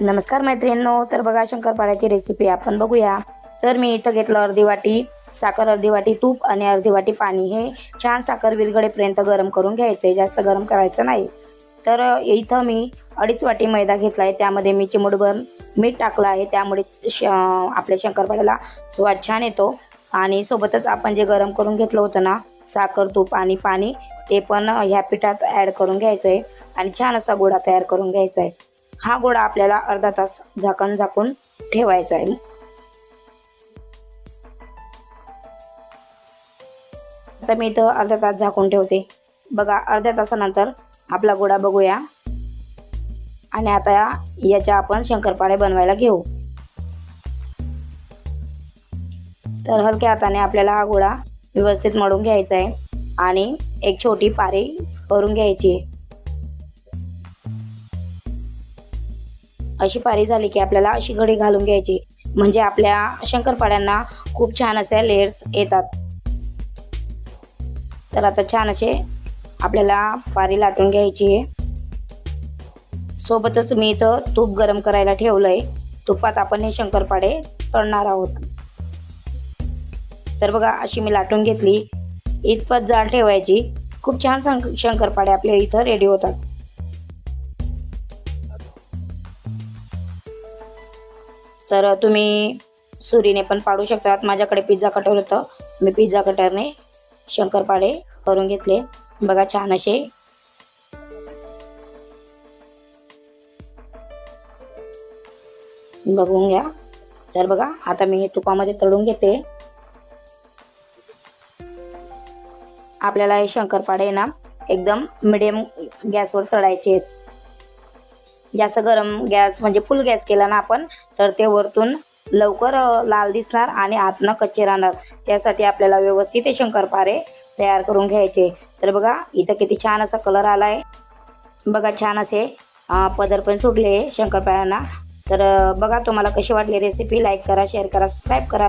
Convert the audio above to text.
नमस्कार मैत्रिणींनो तर बघा शंकरपाळ्याची रेसिपी आपण बघूया. तर मी इथं घेतलं अर्धी वाटी साखर अर्धी वाटी तूप आणि अर्धी वाटी पाणी. हे छान साखर विरगडेपर्यंत गरम करून घ्यायचं आहे जास्त गरम करायचं नाही. तर इथं मी अडीच वाटी मैदा घेतला आहे त्यामध्ये मी चिमूटभर मीठ टाकलं आहे. त्यामुळे श आपल्या शंकरपाळ्याला स्वाद छान येतो. आणि सोबतच आपण जे गरम करून घेतलं होतं ना साखर तूप आणि पाणी ते पण ह्या पिठात ॲड करून घ्यायचं आहे आणि छान असा गोळा तयार करून घ्यायचा आहे हा गोळा आपल्याला अर्धा तास झाकण झाकून ठेवायचा आहे. आता मी इथं अर्धा तास झाकून ठेवते. बघा अर्ध्या तासानंतर आपला गोळा बघूया. आणि आता याच्या आपण शंकरपाळे बनवायला घेऊ. तर हलक्या हाताने आपल्याला हा गोळा व्यवस्थित मळून घ्यायचा आहे. आणि एक छोटी पारी करून घ्यायची आहे. अशी पारी झाली की आपल्याला अशी घडी घालून घ्यायची. म्हणजे आपल्या शंकरपाड्यांना खूप छान असे लेयर्स येतात. तर आता छान असे आपल्याला पारी लाटून घ्यायची आहे. सोबतच मी इथं तूप गरम करायला ठेवलं आहे तुपात आपण हे शंकरपाडे तळणार आहोत. तर बघा अशी मी लाटून घेतली. इतपत जाड ठेवायची. खूप छान शंकरपाडे आपल्या इथं रेडी होतात. तर तुम्ही सुरीने पण पाडू शकतात माझ्याकडे पिझ्झा कटर होतं. मी पिझ्झा कटरने शंकरपाळे करून घेतले. बघा छान असे. बघून घ्या. तर बघा आता मी हे तुपामध्ये तळून घेते. आपल्याला हे शंकरपाळे ना एकदम मिडियम गॅसवर तळायचे आहेत. जास्त गरम गॅस म्हणजे फुल गॅस केला ना आपण तर ते वरतून लवकर लाल दिसणार आणि आतनं कच्चे राहणार. त्यासाठी आपल्याला व्यवस्थित हे शंकरपारे तयार करून घ्यायचे. तर बघा इथं किती छान असा कलर आला आहे बघा छान असे पदर पण सुटले शंकरपाळ्यांना तर बघा तुम्हाला कशी वाटली रेसिपी लाईक करा शेअर करा सबस्क्राईब करा.